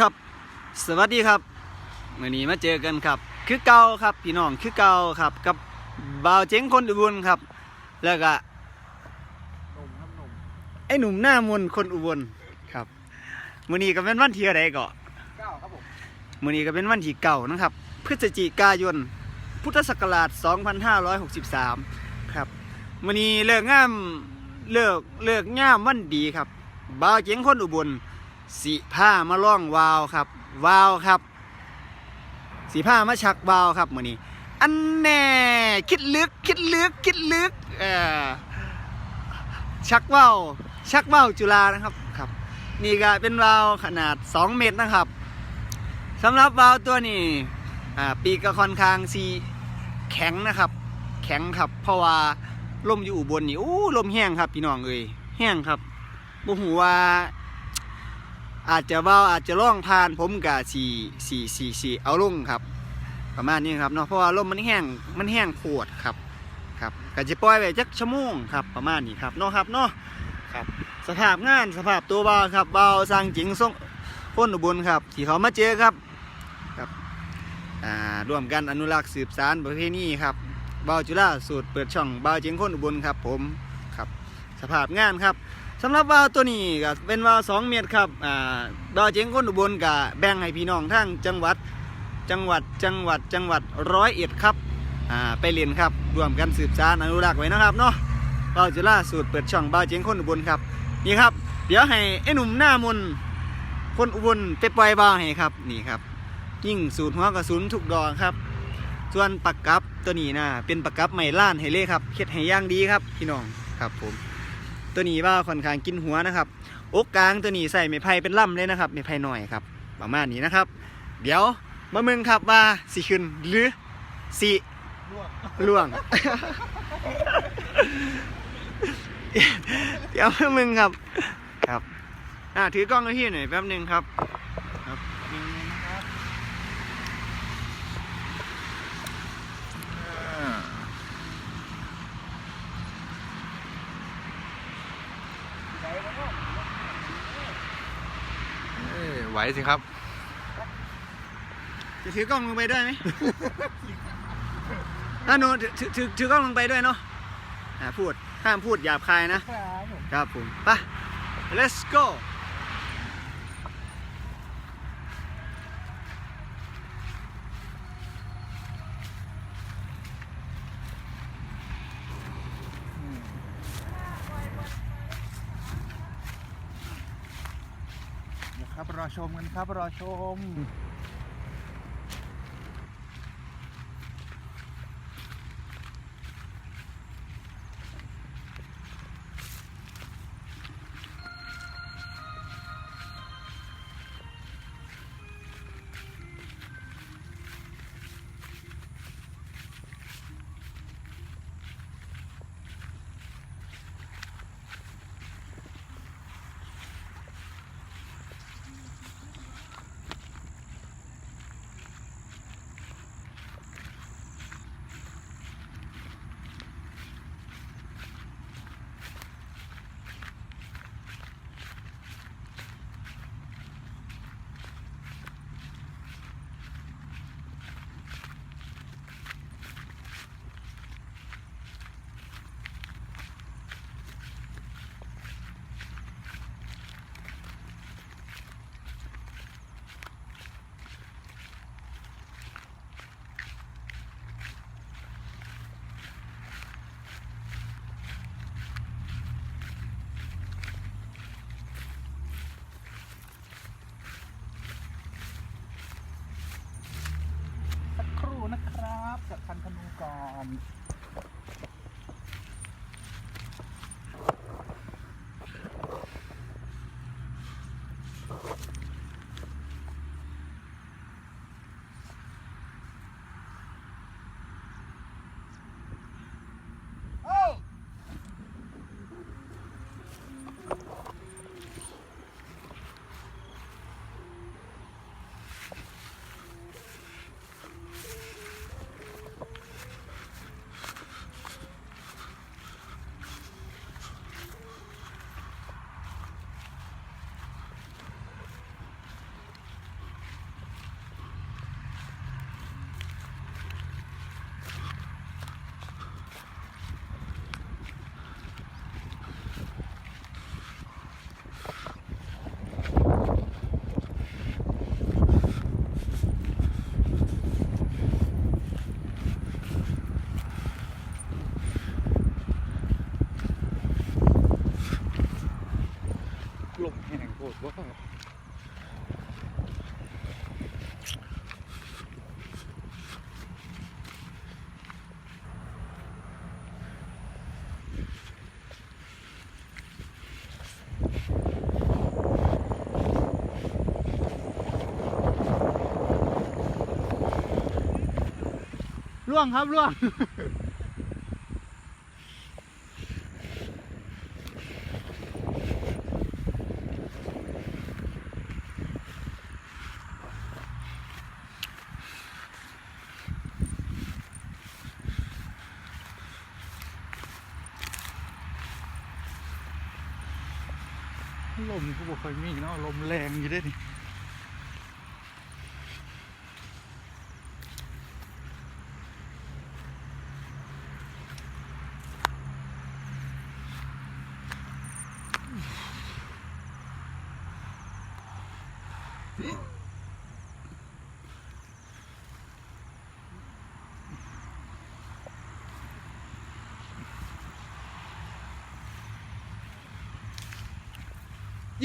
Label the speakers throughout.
Speaker 1: ครับ สวัสดีครับมื่อนี้มาเจอกันครับ คือเก่าครับพี่น้องคือเก่าครับ กับบ่าวเจ๋งคนอุบลครับ แล้วก็
Speaker 2: หนุ่มครับหนุ่ม
Speaker 1: ไอ้หนุ่มหน้ามนต์คนอุบลครับมื่อนี้ก็เป็นวันที่อะไรก็
Speaker 2: เก้าครับผม
Speaker 1: มื่อนี้ก็เป็นวันที่เก่านะครับ พฤศจิกายน พุทธศักราช 2563 ครับมื่อนี้เลิกงามเลิกเลิกงามวันดีครับบ่าวเจ๋งคนอุบล สีผ้ามาล่องวาวครับวาวครับ สีผ้ามาชักวาวครับมือนี้ อันแน่คิดลึกคิดลึกคิดลึกเออชักวาวชักวาวจุฬานะครับครับ นี่ก็เป็นวาวขนาด 2 เมตรนะครับสำหรับวาวตัวนี้ปีกก็ค่อนข้างสีแข็งนะครับ แข็งครับ เพราะว่าลมอยู่อุบลนี่โอ้ลมแห้งครับพี่น้องเอ้ยแห้งครับบ่หูว่า อาจจะเบาอาจจะล่องผ่านผมกับสี่สี่สี่สี่เอาลงครับ ประมาณนี้ครับเนาะเพราะว่าลมมันแห้งมันแห้งโคตรครับครับก็จะปล่อยไปจักชั่วโมงครับประมาณนี้ครับเนาะครับเนาะครับสภาพงานสภาพตัวเบาครับเบาสร้างจริงส่งพ้นอุบลครับที่เขามาเจอครับครับอ่าร่วมกันอนุรักษ์สืบสานประเพณีครับเบาจุฬาสูตรเปิดช่องเบาจียงคนอุบลครับ ผมครับ สภาพงานครับ สำหรับวาวตัวนี้ก็เป็นวาวสองเมตรครับอ่าดาวเจงก้นอุบลกับแบ่งให้พี่น้องทั้งจังหวัดจังหวัดจังหวัดจังหวัดร้อยเอ็ดครับอ่าไปเรียนครับรวมกันสืบสานอนุรักษ์ไว้นะครับเนาะเบาจุฬาสูตรเปิดช่องเบาเจงคนอุบลครับนี่ครับ เดี๋ยวให้ไอ้หนุ่มหน้ามนคนอุบลไปปล่อยเบาให้ครับนี่ครับ ยิ่งสูตรหัวกระสุนทุกดอกครับ ส่วนปักกับตัวนี้นะเป็นปักกับไม้ล้านให้เลยครับเฮ็ดให้ย่างดีครับพี่น้องครับผม ตัวนี้ว่าค่อนข้างกินหัวนะครับอกกลางตัวนี้ใส่ไม้ไผ่เป็นล่ำเลยนะครับไม้ไผ่หน่อยครับ ประมาณนี้นะครับ เดี๋ยวมาเมืองครับว่าสีขึ้นหรือสิ
Speaker 2: ร่วง
Speaker 1: ล่วง เดี๋ยวมาเมืองครับ ครับอ่าถือกล้องให้พี่หน่อยแป๊บหนึงครับ
Speaker 2: นี่นะครับอ่าเอ้ยไหว สิครับ
Speaker 1: จะถือกล้องลงไปด้วยไหมถ้าหนูถือถือถือถือกล้องลงไปด้วยเนาะอ่าพูดห้ามพูดหยาบคายนะ
Speaker 2: ครับผม
Speaker 1: ครับผมไป let's go
Speaker 2: เดี๋ยวค รอชมกันครับ รอชม สักครู่นะครับจากคันธ นูก่อน
Speaker 1: ค ล่วงครับล่วง
Speaker 2: ลมก็บอกค่อยมีเนาะลมแรงอยู่ด้วยนี่ ย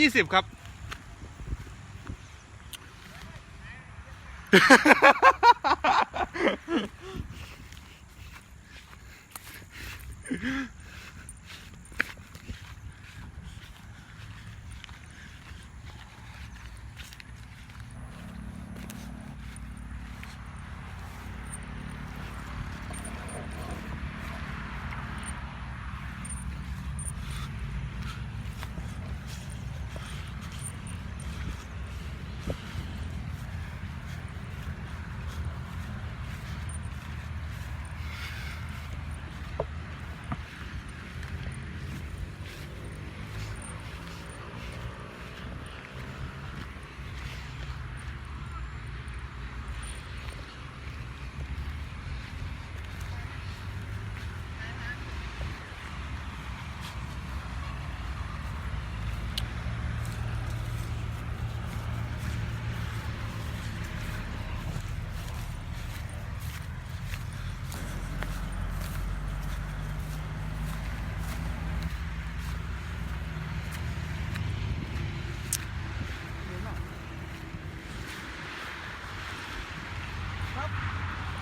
Speaker 2: ี่สิบครับ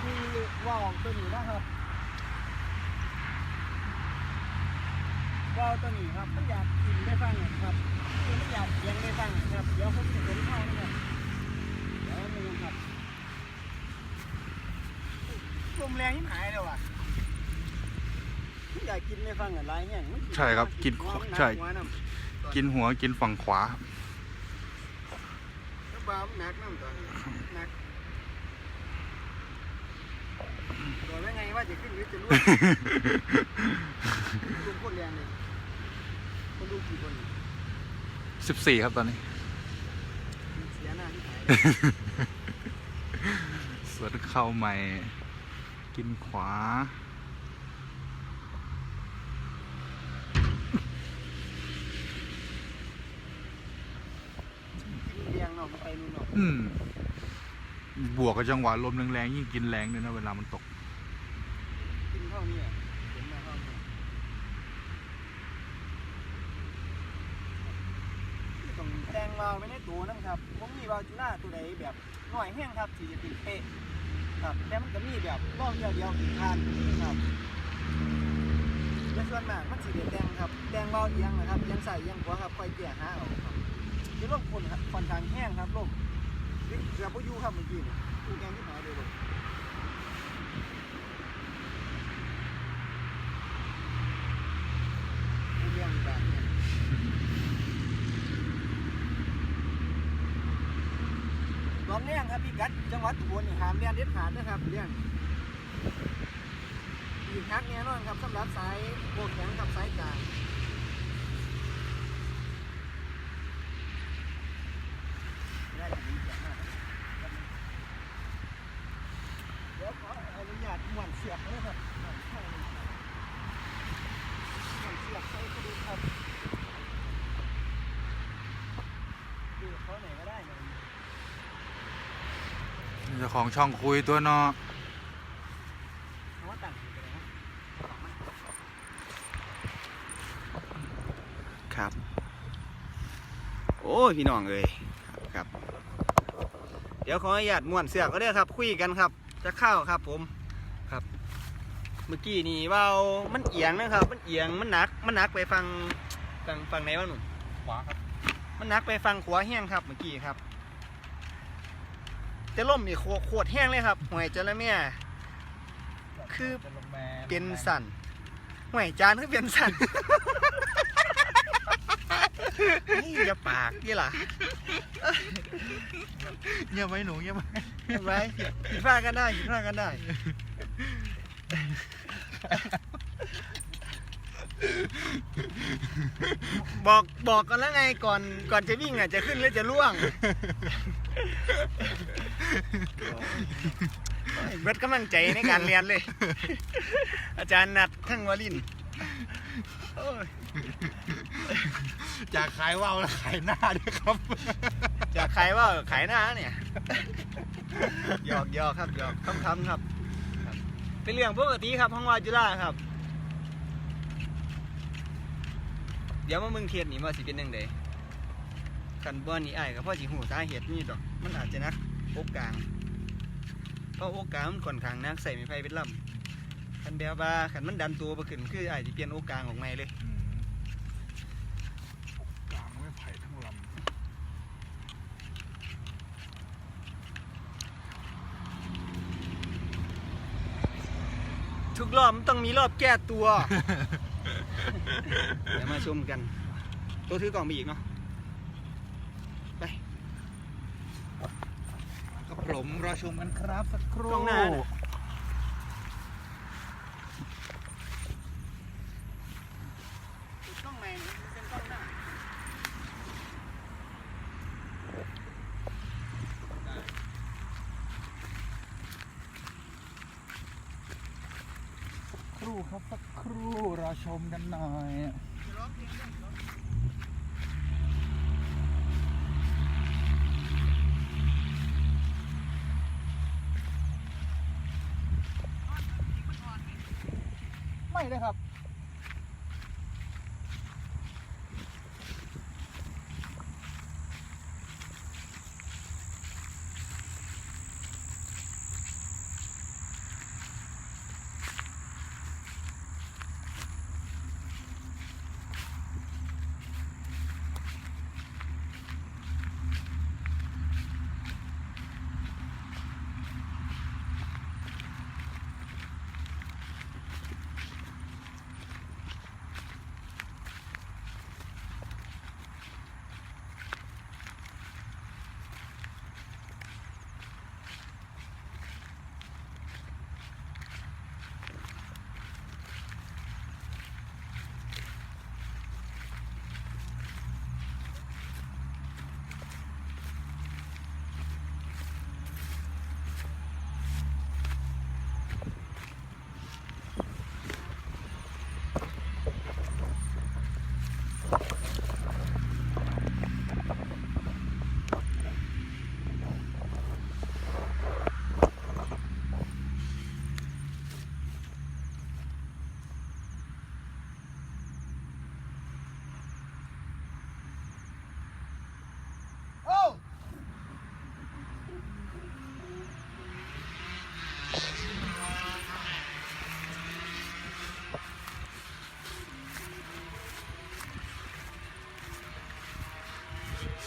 Speaker 1: คือว่าวตัวนี้นะครับว่าวตัวนี้ครับมันอยากกินได้ฟังครับคือมันอยากเลี้ยงได้ฟังครับเดี๋ยวผมจะเห็นเข้านะครับเดี๋ยวมันยังครับล มแรงยิ่งหายเลยว่ะมันอยากกินได้ฟังอะไรเนี่ยมัน
Speaker 2: ใช่ครับกิน
Speaker 1: หัวมันหนั
Speaker 2: ใช่
Speaker 1: หัวนำ
Speaker 2: กินหัวกินฝั่งขวา
Speaker 1: แล้วบามันหนักน้ำตอนนี้หนักบอกแล้วไงว่าจะขึ้นหรือจะล่วง ลุงโคตรแรงเลยคนดูกี่คน
Speaker 2: สิบสี่ครับตอนนี้
Speaker 1: เสียหน้าที่หาย
Speaker 2: สวนเข้าใหม่ กินขวา
Speaker 1: เรียงเนาะไปนู่นเนาะ
Speaker 2: อืม บวกกับจังหวะลมแรงๆยิ่งกินแรงด้วยนะเวลามันตก
Speaker 1: กินเท่านี้อะเห็นมาเท่านี้ต้องแจงวาวไว้ตัวนั่นครับผมมีวาวจุฬาตัวใดแบบหน่อยแห้งครับสี่จะติดเป๊ะ ครับแต่มันก็มีแบบร่องเดียวเดียวทานครับในส่วนมากมันสีเดียแดงครับแดงเบาเอียงนะครับเอียงใส่เอียงขวครับคอยเกี่ยหาเอาครับจะร่มคนครับค่อนทางแห้งครับร่มเกือบพอยูครับเมื่อกี้นี่ดูแกงที่หายเลยลม เรื่องแบบเนี้ยร้อนแรงครับพี่กัดจังห วัดอุบลนี่หามเรียนเด็ดขาดนะครับเรื่องอีกทักแน่นอนครับสำหรับสายโบกแข็งกับสายกลางได้ดีจังมากเดี๋ยวขออนุญาตหมวนเสียบนะครับหม่วนเข้าเลยครับ ผมเสียบใส่กระดูกครับดูเขาไหนก็ได้เนี่ย
Speaker 2: เจ้าของช่องคุยตัวเนาะ
Speaker 1: เอาว่าตั้งอยู่ก็ได้นะครับ โอ้ยพี่น้องเอ้ยครับ เดี๋ยวขออนุญาตม้วนเสือกก็ได้อครับ คุยกันครับ จะเข้าครับผมครับ เมื่อกี้นี่เว่ามันเอียงนะครับ มันเอียงมันหนัก มันหนักไปฟังฟังฟังไหนวะหนุ่ม
Speaker 2: ขวาครับ
Speaker 1: มันหนักไปฟังขวาแห้งครับเมื่อกี้ครับ จะล่มอีกโคตรแห้งเลยครับหวยจระเมียคือ
Speaker 2: จะลงแม่
Speaker 1: เป็นสันห่วยจานคือเป็นสันนี่อย่าปากนี่ล่ะ
Speaker 2: เงียบไว้หนูเงียบไว้
Speaker 1: เห็นไหมผิดพลาดกันได้ผิดพลาดกันได้บอกบอกกันแล้วไงก่อนก่อนจะวิ่งอะจะขึ้นหรือจะล่วง เบิดกำลังใจในการเรียนเลย อาจารย์นัดทั้งวลินทร์โอ้ย
Speaker 2: จากขายว่าวแล้วขายหน้าด้วยครับ
Speaker 1: จะขายว่าขายหน้าเนี่ยหยอกหยอกครับหยอกคำคำๆครับครับ เป็นเรื่องปกติครับห้องวาจุฬาครับ เดี๋ยวมามึงเทียนนี่ว่าสิเป็นยังไงกันบ่นี่ไอ้ายก็พ่อสิหูสาเหตุนี่ดอก มันอาจจะนัก อกกลางเพราะอกกลางมันค่อนข้างนักใส่ไม้ไผ่เป็นลำคันแบบว่าคันมันดันตัวบ่ขึ้นคือไอ้ายสิเปลี่ยนอกกลางออกใหม่เลย
Speaker 2: กลางไม่ไผ่ทั้งล
Speaker 1: ทุกรอบมันต้องมีรอบแก้ตัว เดี๋ยวมาชมกัน ตัวถือกล่องไปอีกเนาะ ไปำ
Speaker 2: กับ ผมรอชมกันครับสักครู่
Speaker 1: กล้องหน้าน่ะ กล้องไหนเป็นกล้องหน้า
Speaker 2: ครู่ครับสักครู่รอชมกันหน่อย ไม่เลยครับ โอ้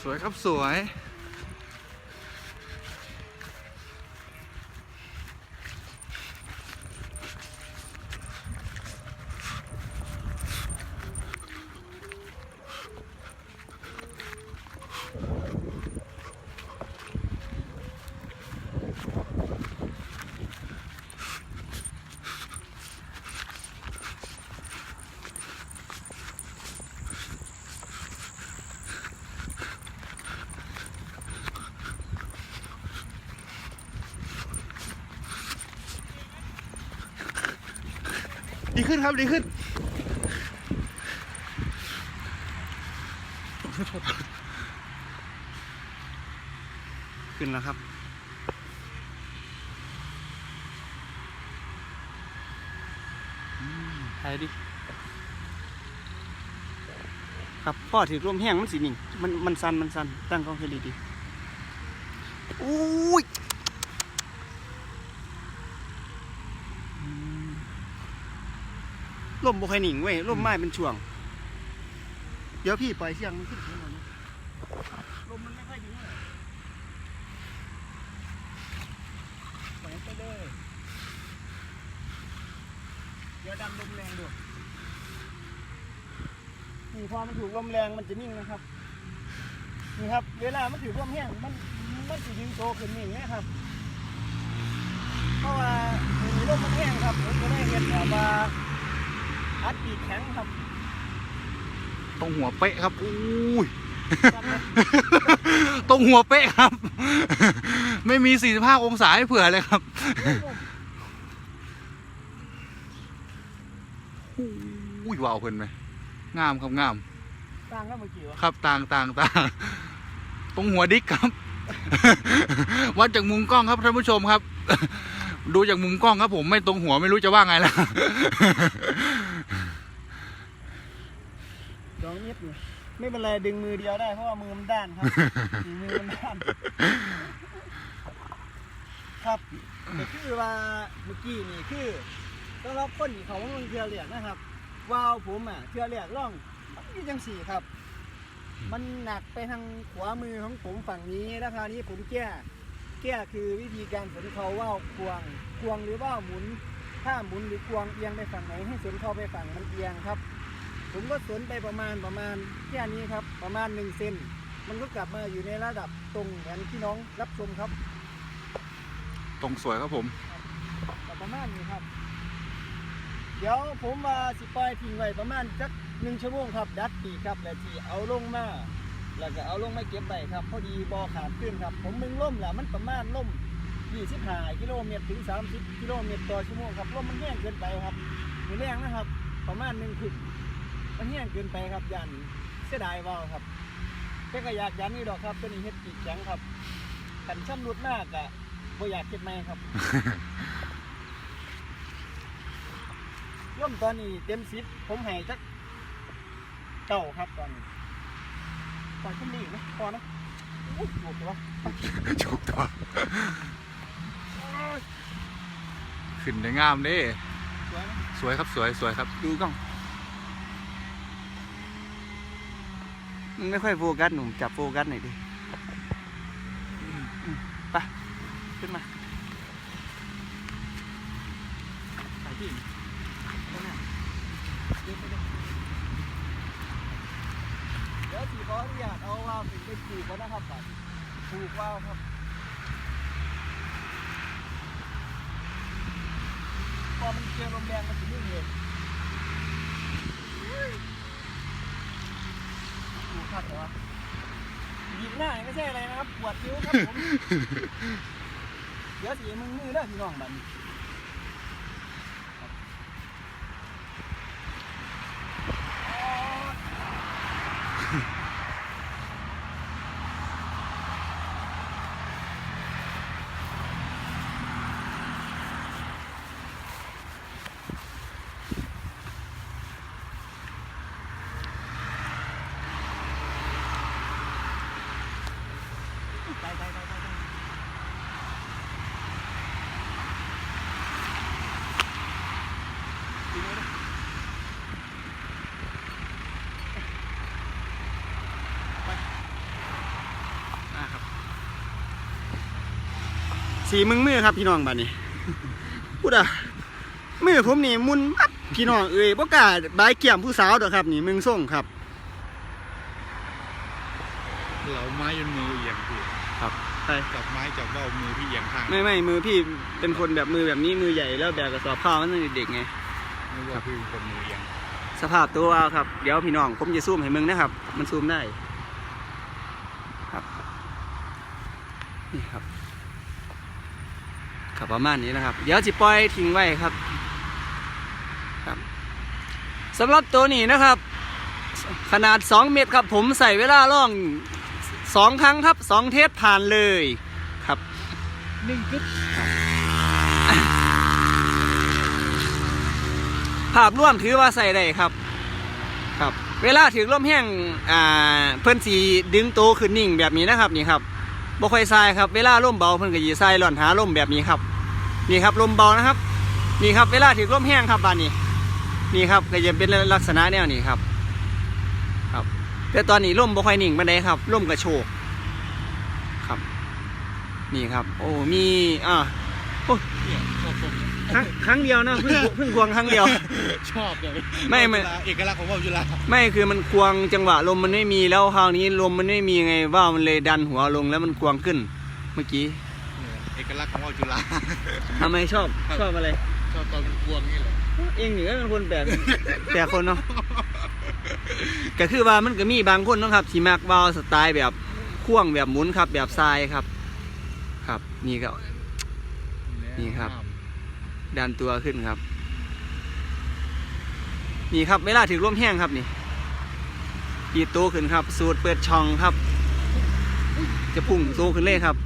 Speaker 2: สวยครับสวย ดีขึ้นครับดีขึ้น
Speaker 1: ขึ้นแล้วครับถ่ายดิครับพ่อถือร่มแห้งมันสีนิ่งมันมันสันมันสันตั้งกล้องให้ดีดีอุ้ม ลมบ่ค่อยหนิงเว้ยลมไม้เป็นช่วง เดี๋ยวพี่ปล่อยเสียงมันขึ้นข้างบนลมมันไม่ค่อยดีเท่าไหร่ปล่อยมันไปเลยดันลมแรงดูนี่พอมันถูกลมแรงมันจะนิ่งนะครับนี่ครับ เวลามันถือความแห้งมันมันจะยิงโตขึ้นนิ่งนะครับ เพราะว่ามีลมมันแห้งครับผมก็ได้เห็นแบบว่า อัดปีกแข็งครับ
Speaker 2: ตรงหัวเป๊ะครับอุ้ย
Speaker 1: ครับนะ
Speaker 2: ตรงหัวเป๊ะครับ ไม่มี 45 องศาให้เผื่อเลยครับอุ้ยวาวเพิ่นไหมงามครับงาม
Speaker 1: ต่างกันเมื่อกี้วะ
Speaker 2: ครับต่างต่างต่างตรงหัวดิกครับ วัดจากมุมกล้องครับท่านผู้ชมครับ ดูจากมุมกล้องครับผมไม่ตรงหัวไม่รู้จะว่าไงแล้ว
Speaker 1: สองนิดนี่ไม่เป็นไรดึงมือเดียวได้เพราะว่ามือมันด้านครับ มือมันด้าน ครับแต่คือว่าเมื่อกี้นี่คือสำหรับคนที่เขาลงเทือเรียกนะครับวาวผมอะเทือเรียกล่องนี่จังสี่ครับ มันหนักไปทางขวามือของผมฝั่งนี้แล้วคราวนี้ผมแก้ แก้คือวิธีการสนเขาว่าวควง ควงหรือว่าวหมุน ถ้าหมุนหรือควงเอียงไปฝั่งไหนให้สนเข้าไปฝั่งมันเอียงครับ ผมก็สนไปประมาณประมาณแค่นี้ครับ ประมาณหนึ่งเซนมันก็กลับมาอยู่ในระดับตรงเหมือนที่น้องรับชมครับ
Speaker 2: ตรงสวยครับผม
Speaker 1: ก็ประมาณนี้ครับ เดี๋ยวผมมาสิปล่อยทิ้งไว้ประมาณจักหนึ่งชั่วโมงครับ ดัดปีกครับแล้วที่เอาลงมา แล้วก็เอาลงมาเก็บไว้ครับ พอดีบอขาดขึ้นครับ ผมมึงล่มแหละมันประมาณล่ม25กิโลเมตรถึง 30 กิโลเมตรต่อชั่วโมงครับล่มมันแห้งเกินไปครับมีแรงนะครับ ประมาณหนึ่งขึ้นมันแห้งเกินไปครับยันเสียดายเว่าครับแต่ก็อยากยันนี่ดอกครับตัวนี้เฮ็ดปีกแข็งครับขันช่ำรุดมากอะบ่อยากเก็บไม่ครับร่วมตอนนี้เต็มสิบผมให้จักเก้าครับตอนนี้ ตอนขึ้นดีไหมพอนะอุ้ยหมดวะ
Speaker 2: ถูกต้องขึ้นได้งามเด้
Speaker 1: สวยไหม
Speaker 2: สวยครับสวยสวยครับ
Speaker 1: ดูกล้องมึงไม่ค่อยโฟกัสหนุ่มจับโฟกัสหน่อยดิอืมไปขึ้นมาไปที่ข้างหน้าเดินไปเลยเดี๋ยวสีข ออนุญาตเอาว่าวถึงไปปลูกก่อนนะครับบัดปลูกว่าวครับพอมันเจอลมแรงมันถึงนี่เลยดูคัดเหรอยิงหน้าไม่ใช่อะไรนะครับ ปวดนิ้วครับผม เดี๋ยวสีมึงมือเด้อพี่น้องบัดนไปไปไปไปไปดึงไว้ดิไปอะครับ สีมึงมือครับพี่น้องบัดนี้พูดอะมือผมนี่มุนมัดพี่น้องเอ้ยบ่กล้าบายเกี่ยมผู้สาวดอกครับ นี่มึงส่งครับ
Speaker 2: เราไม้ยนมือเอียงพี่
Speaker 1: ครับใช่
Speaker 2: จับไม้จับว่าวมือพี่เอียงข้าง
Speaker 1: ไม่ไม่มือพี่เป็นคนแบบมือแบบนี้มือใหญ่แล้วแบกกระสอบข้าวมันตั้งแต่เด็กไง
Speaker 2: ไม่ว่าพี่เป็นคนมือเอียง
Speaker 1: สภาพตัวเอาครับ เดี๋ยวพี่น้องผมจะซูมให้มึงนะครับ มันซูมได้ ครับ นี่ครับ ครับประมาณนี้นะครับ เดี๋ยวจิปล่อยทิ้งไว้ครับครับสำหรับตัวนี้นะครับ ขนาด 2 เมตรครับ ผมใส่เวลาล่องสองครั้งครับสองเทสผ่านเลยครับ
Speaker 2: หนึ่งกึ๊บ
Speaker 1: ภาพร่วมถือว่าใส่ได้ครับ ครับ เวลาถือลมแห้งอ่าเพิ่นสีดึงโตวขึ้นนิ่งแบบนี้นะครับนี่ครับ บ่ค่อยทรายครับเวลาลมเบาเพิ่นก็ยีทรายหล่อนหาลมแบบนี้ครับ นี่ครับลมเบานะครับ นี่ครับเวลาถือลมแห้งครับบานนี้ นี่ครับก็จะเป็นลักษณะแนวนี้ครับ ครับ แต่ตอนนี้ลมบ่ค่อยนิ่งปานใดครับลมกระโชกครับ นี่ครับ โอ้มีอ่าโอ้
Speaker 2: เนี่ยชอบตรง
Speaker 1: ครั้งครั้งเดียวนะเพิ่งเพิ่งควงครั้งเดียว
Speaker 2: ชอบเลย
Speaker 1: ไม่ไม่
Speaker 2: เอกลักษณ์ของว่าวจุฬา
Speaker 1: ไม่คือมันควงจังหวะลมมันไม่มีแล้วคราวนี้ลมมันไม่มีไงว่าวมันเลยดันหัวลงแล้วมันควงขึ้น เมื่อกี้
Speaker 2: เนี่ยเอกลักษณ์ของว่าวจุฬา
Speaker 1: ทำไมชอบชอบอะไร
Speaker 2: ชอบตอนพวงนี่แหละ
Speaker 1: เองหนึ่งก็เป็นคนแปลกแปลกคนเนาะก็คือว่ามันก็มีบางคนเนาะครับที่มักว่าวสไตล์แบบควงแบบหมุนครับ แบบทรายครับ ครับนี่ก็ นี่ครับ ดันตัวขึ้นครับ นี่ครับเวลาถึงร่มแห้งครับนี่ปีโตขึ้นครับ สูตรเปิดช่องครับ จะพุ่งโตขึ้นเลยครับ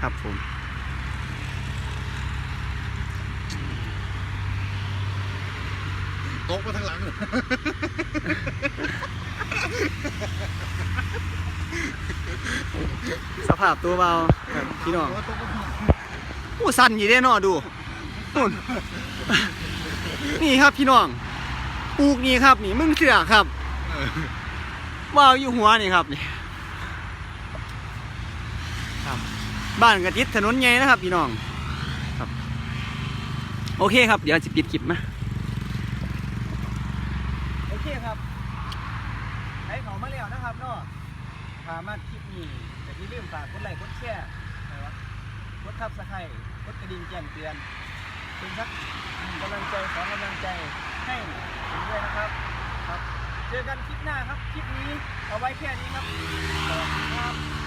Speaker 1: ครับผม
Speaker 2: ตกมาทางหลังเลย
Speaker 1: สภาพตัวเบาครับพี่น้อง อู้สั่นอยู่ได้นอดูนู่นนี่ครับพี่น้องปลูกนี่ครับ นี่มึงเสือครับ
Speaker 2: เออ
Speaker 1: ว่าวอยู่หัวนี่ครับนี่ครับบ้านกระติดถนนใหญ่นะครับ พี่น้องครับ โอเคครับ เดี๋ยวจะปิดคลิปมาโอเคครับใช้เขามาแล้วนะครับเนาะถามาคลิปนี้แต่ที่ลืมฝากกดไลค์กดแชร์ ทับสไครต์กดกระดิ่งแจ้งเตือนเป็นสักกำลังใจสองกำลังใจให้ผมด้วยนะครับครับ เจอกันคลิปหน้าครับ คลิปนี้เอาไว้แค่นี้ครับสวัสดี